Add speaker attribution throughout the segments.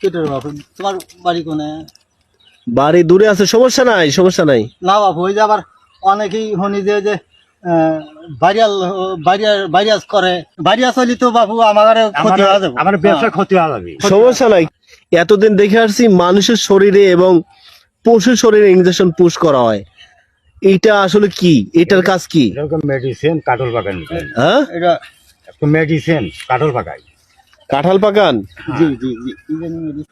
Speaker 1: কেটে বাপু তোমার বাড়ি কোনে?
Speaker 2: বাড়ি দূরে আছে সমস্যা নাই সমস্যা নাই।
Speaker 1: না বাপু ওই যে আবার অনেকেই হনি যে যে আহ, বাড়িয়াল বাড়িয়া বাড়িয়াজ করে। বাড়িয়াজ হলি তো বাপু আমার ক্ষতি হয়ে যাবে।
Speaker 3: আমার ব্যবসা ক্ষতি হয়ে যাবে।
Speaker 2: সমস্যা নাই। এতদিন দেখে আসছি মানুষের শরীরে এবং পশুর শরীরে ইঞ্জেকশন পুশ করা হয়। এইটা আসলে কি? এটার কাজ কি?
Speaker 3: মেডিসিন কাঠল পাকান
Speaker 2: হ্যাঁ।
Speaker 1: এটা
Speaker 3: মেডিসিন কাঠল পাকাই
Speaker 2: কাঁঠাল পাকান?
Speaker 1: জি জি জি। কি জানি বলি?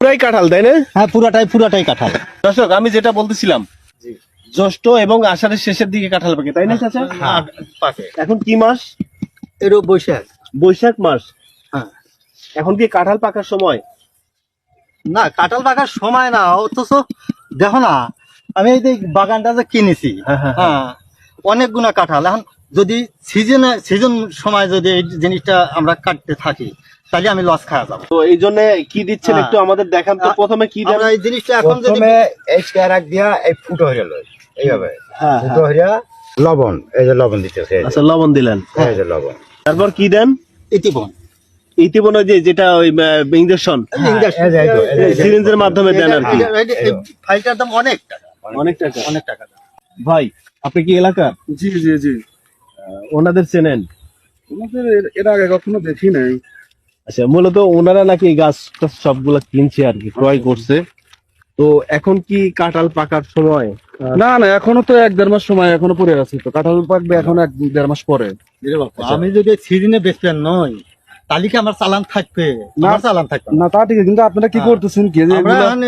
Speaker 2: পুরাই কাঁঠাল তাই না?
Speaker 1: হ্যাঁ পুরাটাই পুরাটাই কাঁঠাল।
Speaker 2: দর্শক আমি যেটা বলতেছিলাম জ্যৈষ্ঠ এবং আষাঢ়ের শেষের দিকে কাঁঠাল পাকে তাই না চাচা?
Speaker 1: হ্যাঁ, পাকে।
Speaker 2: এখন কি মাস?
Speaker 1: এরও বৈশাখ।
Speaker 2: বৈশাখ মাস।
Speaker 1: হ্যাঁ।
Speaker 2: এখন কি কাঁঠাল পাকার সময়?
Speaker 1: না কাঁঠাল পাকার সময় না অথচ দেখো না আমি এই যে বাগানটা যে কিনেছি
Speaker 2: হ্যাঁ, হ্যাঁ,
Speaker 1: হ্যাঁ। অনেকগুলা কাঁঠাল। এখন যদি সিজনে সিজন সময় যদি এই জিনিসটা আমরা কাটতে থাকি তাহলে আমি লস খাওয়া যাব।
Speaker 2: তো এই জন্য কি দিচ্ছেন
Speaker 1: হ্যাঁ।
Speaker 2: একটু আমাদের দেখান তো। প্রথমে কি দেন?
Speaker 1: আমরা এই জিনিসটা এখন যদি
Speaker 3: প্রথমে এই স্ক্যারাক দিয়া এই ফুটো হইয়া লই এইভাবে।
Speaker 2: হ্যাঁ
Speaker 3: ফুটো হইয়া লবণ এই যে লবণ দিতেছে।
Speaker 2: আচ্ছা লবণ দিলেন।
Speaker 3: এই যে লবণ।
Speaker 2: তারপর কি দেন?
Speaker 1: ইতিবন
Speaker 2: ইতিমধ্যে যে যেটা ওই ইঞ্জেকশন সিরিঞ্জের মাধ্যমে দেন আর কি।
Speaker 1: ফাইলটার দাম অনেক টাকা।
Speaker 2: অনেক টাকা।
Speaker 1: অনেক টাকা।
Speaker 2: ভাই আপনি কি এলাকা
Speaker 4: জি জি জি।
Speaker 2: ওনাদের চেনেন?
Speaker 4: আমাদের এর- আগে কখনো দেখি নাই।
Speaker 2: আচ্ছা মূলত ওনারা নাকি গাছ সবগুলা কিনছে আর কি ক্রয় করছে। তো এখন কি কাঁঠাল পাকার সময়?
Speaker 4: না না এখনও তো এক দেড় মাস সময় এখনও পরে আছে তো কাঁঠাল পাকবে এখন এক দেড় মাস পরে।
Speaker 1: আমি যদি সিজনে বেচবেন নই তাহলে কি আমার চালান থাকবে?
Speaker 4: না।
Speaker 1: চালান থাকবে না।
Speaker 4: তা ঠিক আছে, কিন্তু আপনারা কি
Speaker 1: হ্যাঁ।
Speaker 4: করতেছেন কি?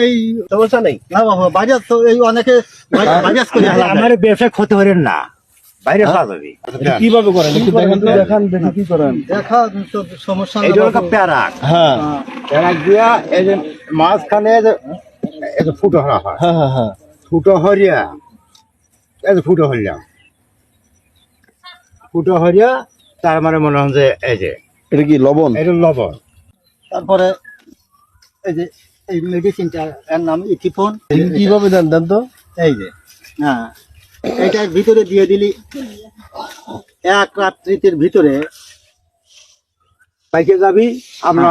Speaker 1: এই
Speaker 2: সমস্যা নেই।
Speaker 1: না বাবা বাজার তো এই অনেকে বাজার করে
Speaker 3: আমার ব্যবসা ক্ষতি না। বাইরে খাওয়া যাবে
Speaker 2: কীভাবে করেন? একটু দেখেন তো।
Speaker 4: দেখান দেখি কি করেন?
Speaker 1: দেখা তো সমস্যা না
Speaker 3: এইটা হলো। প্যারাক।
Speaker 2: হ্যাঁ।
Speaker 1: হ্যাঁ।
Speaker 3: প্যারাক দিয়া এই যে মাঝখানে এই যে ফুটো হয়।
Speaker 2: হ্যাঁ হ্যাঁ হ্যাঁ।
Speaker 3: ফুটো হরিয়া এই যে ফুটো হরিয়া। ফুটো হরিয়া তার মানে মনে হয় যে এই যে
Speaker 2: এটা কি লবণ?
Speaker 3: এটা লবণ।
Speaker 1: তারপরে এই যে এই মেডিসিনটা এর নাম ইথিফোন।
Speaker 2: কীভাবে দেন দেন তো?
Speaker 1: এই যে হ্যাঁ। এটার ভিতরে দিয়ে দিলি। এক রাত্রিতের ভিতরে
Speaker 3: পাইকে যাবি আমরা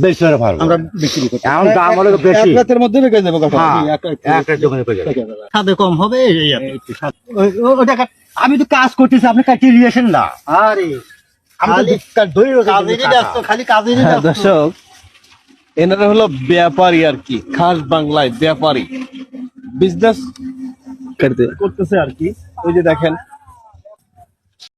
Speaker 3: বেশি করে ভালো
Speaker 1: আমরা বিক্রি করতে
Speaker 3: এখন দাম হলো
Speaker 4: এক রাতের মধ্যে বেঁকে যাবে কাঁঠাল
Speaker 1: এক রাত্রি-
Speaker 3: একটা পেয়ে যাবে।
Speaker 1: খাদে কম হবে এই আর কি, একটু স্বাদ।
Speaker 3: ওই- ও- ওটা আমি তো কাজ করতেছি আপনি কাটিয়ে নিয়েছেন না।
Speaker 1: আরে
Speaker 2: হ্যাঁ, দর্শক এনারা হলো ব্যাপারী আর কি খাস বাংলায় ব্যাপারী। বিজনেস করতেছে আর কি। ওই যে দেখেন